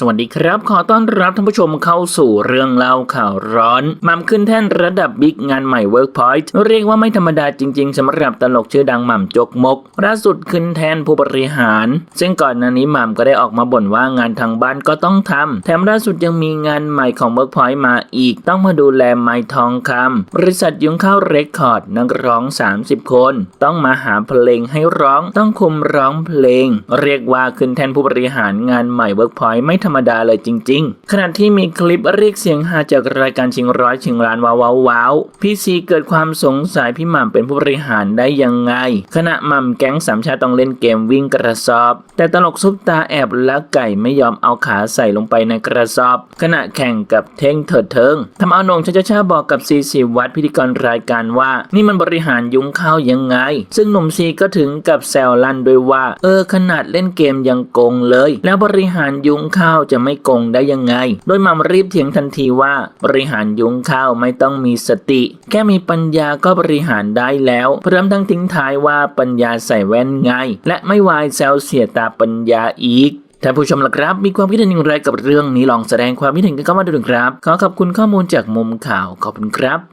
สวัสดีครับ ขอต้อนรับท่านผู้ชมเข้าสู่เรื่องเล่าข่าวร้อนหม่ำขึ้นแท่นระดับบิ๊กงานใหม่ Workpoint เรียกว่าไม่ธรรมดาจริง ๆสำหรับตลกชื่อดังหม่ำจกมกล่าสุดขึ้นแทนผู้บริหาร ซึ่งก่อนหน้านี้หม่ำก็ได้ออกมาบ่นว่างานทางบ้านก็ต้องทำแถมล่าสุดยังมีงานใหม่ของ Workpoint มาอีก ต้องมาดูแลไม้ทองคำบริษัทยุ้งข้าวเรคคอร์ดนักร้อง 30 คน ต้องมาหาเพลงให้ร้องต้องคุมร้องเพลง เรียกว่าขึ้นแทนผู้บริหารงานใหม่ Workpoint ไม่รรมดาเลยจริง ๆ ขณะที่มีคลิปเรียกเสียงฮาจากรายการชิงร้อยชิงล้านว้าวว้าวาวพี่ซีเกิดความสงสัยพี่หม่ำเป็นผู้บริหารได้ยังไง ขณะหม่ำแก๊งสามชาติต้องเล่นเกมวิ่งกระสอบ แต่ตลกซุปตาแอบลักไก่ไม่ยอมเอาขาใส่ลงไปในกระสอบ ขณะแข่งกับเท่งเถิดเทิงทำเอาหนงชาชาชาบอกกับซีซีวัดพิธีกรรายการว่า นี่มันบริหารยุ้งข้าวยังไง ซึ่งหนุ่มซีก็ถึงกับแซวลั่นด้วยว่า เออขนาดเล่นเกมยังโกงเลย แล้วบริหารยุ้งข้าวจะไม่โกงได้ยังไง โดยมัมรีบเถียงทันทีว่า บริหารยุ้งข้าวไม่ต้องมีสติ แค่มีปัญญาก็บริหารได้แล้วพร้อมทั้งทิ้งท้ายว่าปัญญาใส่แว่นไง และไม่วายแซวเสียตาปัญญาอีกท่านผู้ชมล่ะครับ มีความคิดเห็นอย่างไรกับเรื่องนี้ลองแสดงความคิดเห็นกันเข้ามาดูหน่อยครับ ขอขอบคุณข้อมูลจากมุมข่าวขอบคุณครับ